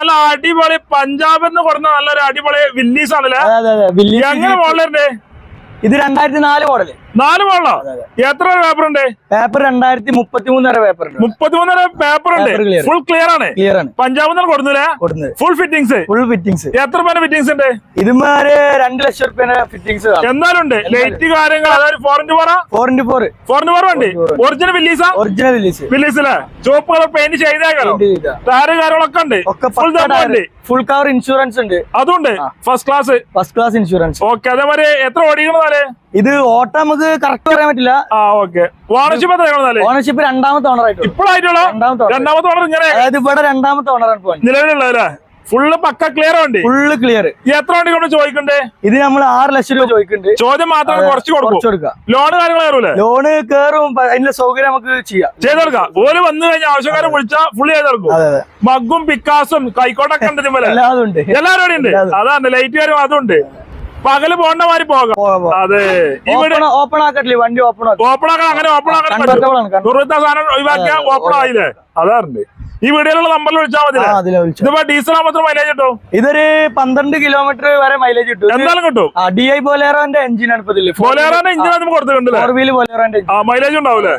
നല്ല അടിപൊളി പഞ്ചാബിൽ നിന്ന് കൊടുത്ത നല്ലൊരു അടിപൊളി വില്ലീസ് ആണല്ലേ എങ്ങനെ മോഡലുണ്ട് ഇത് രണ്ടായിരത്തി നാല് മോഡൽ. നാല് മോഡലോ എത്ര പേപ്പർ ഉണ്ട് പേപ്പർ രണ്ടായിരത്തി മുപ്പത്തി മൂന്ന് വരെ പേപ്പർ മുപ്പത്തിമൂന്നര പേപ്പർ ഉണ്ട് ഫുൾ ക്ലിയർ ആണ്. ക്ലിയർ ആണ്. പഞ്ചാബിൽ നിന്ന് ഫുൾ ഫിറ്റിംഗ്സ് ഫുൾ ഫിറ്റിംഗ്സ് എത്ര പേര് ഫിറ്റിംഗ്സ് ഉണ്ട്? ഇതുമാര് രണ്ട് ലക്ഷം റുപ്യ ഫിറ്റിംഗ്സ് എന്നാലും ഉണ്ട്. ലൈറ്റ് കാര്യങ്ങൾ അതായത് ഫോർ പറ four four into four four into four ഉണ്ട്. Original Willys original Willys Willys അല്ലേ ചുവപ്പ് കളർ പെയിന്റ് ചെയ്തേക്കാലോ താര കാര്യങ്ങളൊക്കെ ഉണ്ട്. ഫുൾ ഉണ്ട്. ഫുൾ കവർ ഇൻഷുറൻസ് ഉണ്ട്. അതുണ്ട്. First class first class insurance okay അതേമാതിരി എത്ര ഓടിക്കണമെന്നാൽ ഇത് ഓട്ടം നമുക്ക് കറക്റ്റ് പറയാൻ പറ്റില്ല. ആ ഓക്കെ ഓണർഷിപ്പ് ഓണർഷിപ്പ് രണ്ടാമത്തെ ഓണർ ഇപ്പോഴായിട്ടുള്ള രണ്ടാമത്തെ ഓണർ ഇങ്ങനെ? അതായത് ഇവിടെ രണ്ടാമത്തെ ഓണറാണ് പോയിന്റ് നിലവിലുള്ള ഫുള്ള് പക്ക ക്ലിയർ ഉണ്ട് ഫുള്ള് ക്ലിയർ എത്ര വണ്ടി കൊണ്ട് ചോദിക്കണ്ടേ? ഇത് നമ്മൾ ആറ് ലക്ഷം രൂപ ചോദിക്കുന്നുണ്ട്. ചോദ്യം മാത്രം കുറച്ച് കൊടുക്കുക കൊടുക്കാം. ലോൺ കാര്യങ്ങൾ കയറൂലേ? ലോണ് കയറും അതിന്റെ സൗകര്യം നമുക്ക് ചെയ്യാം. ചെയ്തെടുക്കാം ഓൽ വന്നു കഴിഞ്ഞാൽ ആവശ്യക്കാരെ വിളിച്ചാൽ ഫുള്ള് ചെയ്തെടുക്കും അതെ അതെ. മഗ്ഗും പിക്കാസും കൈക്കോട്ടൊക്കെ ഉണ്ട് ഇതിന്മേലെ എല്ലാതും ഉണ്ട്. എല്ലാവരും ഉണ്ട്. അതാണ് ലൈറ്റ് കാര്യം അതുണ്ട് പകൽ പോണ്ട മാതിരി പോകാം. അതെ. ഇവിടെ ഓപ്പൺ ആക്കട്ടില്ലേ വണ്ടി ഓപ്പൺ ആക്കും. ഓപ്പൺ ആക്കണം അങ്ങനെ ഓപ്പൺ ആക്കാൻ. ദുർവൃത്ത സാധനം ഒഴിവാക്കിയ ഓപ്പൺ ആയില്ലേ? അതാറുണ്ട് ഈ വീഡിയോയിലുള്ള നമ്പറിൽ വിളിച്ചാൽ മതി ഇതിപ്പോ ഡീസൽ മാത്രം മൈലേജ് കിട്ടും? ഇതൊരു പന്ത്രണ്ട് കിലോമീറ്റർ വരെ മൈലേജ് കിട്ടും. എന്തായാലും കിട്ടും. ഡി ഐ ബോലേറോന്റെ എഞ്ചിൻ ആണ് ബോലേറോന്റെ എഞ്ചിൻ നമുക്ക് കൊടുത്തിട്ടുണ്ട് മൈലേജ് ഉണ്ടാവൂലേ